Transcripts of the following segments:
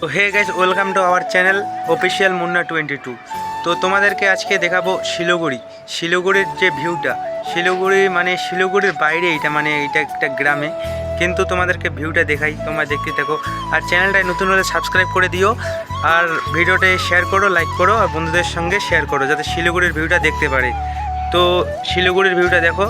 তো hey guys welcome to our channel official Munna twenty two তো তোমাদেরকে আজকে দেখাবো শিলিগুড়ি। শিলিগুড়ির যে ভিউটা শিলিগুড়ি মানে শিলিগুড়ির বাইরে এইটা মানে এটা একটা গ্রামে। কিন্তু তোমাদেরকে ভিউটা দেখাই, তোমরা দেখতে থাকো। আর চ্যানেলটায় নতুন হলে সাবস্ক্রাইব করে দিও। আর ভিডিওটা শেয়ার করো লাইক করো, আর বন্ধুদের সঙ্গে শেয়ার করো, যাতে শিলিগুড়ির ভিউটা দেখতে পারে। তো শিলিগুড়ির ভিউটা দেখো।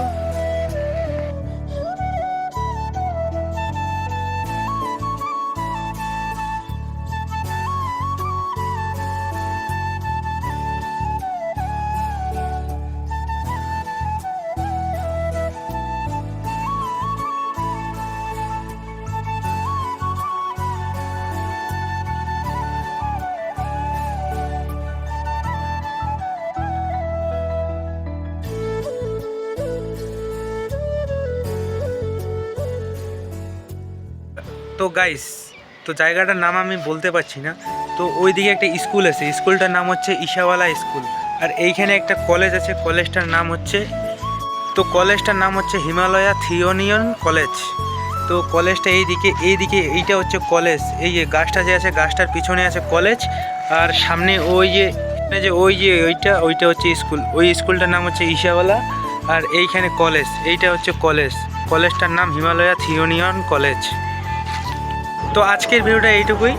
তো গাইস তো জায়গাটার নাম আমি বলতে পারছি না। তো ওইদিকে একটা স্কুল আছে স্কুলটার নাম হচ্ছে ঈশাওয়ালা স্কুল আর এইখানে একটা কলেজ আছে কলেজটার নাম হচ্ছে, তো কলেজটার নাম হচ্ছে হিমালয়া থিওনিয়ন কলেজ তো কলেজটা এইদিকে এইদিকে এইটা হচ্ছে কলেজ এই যে গাছটা যে আছে, গাছটার পিছনে আছে কলেজ আর সামনে ওই যে যে ওই যে ওইটা ওইটা হচ্ছে স্কুল ওই স্কুলটার নাম হচ্ছে ঈশাওয়ালা। আর এইখানে কলেজ এইটা হচ্ছে কলেজ কলেজটার নাম হিমালয়া থিওনিয়ন কলেজ তো আজকের ভিডিওটা এইটুকুই।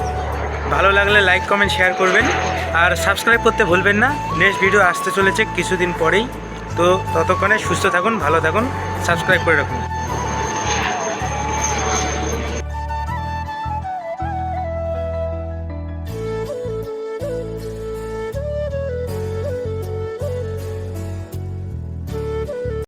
ভালো লাগলে লাইক, কমেন্ট, শেয়ার করবেন। আর সাবস্ক্রাইব করতে ভুলবেন না। নেক্সট ভিডিও আসতে চলেছে কিছুদিন পরেই। তো ততক্ষণে সুস্থ থাকুন, ভালো থাকুন, সাবস্ক্রাইব করে রাখুন।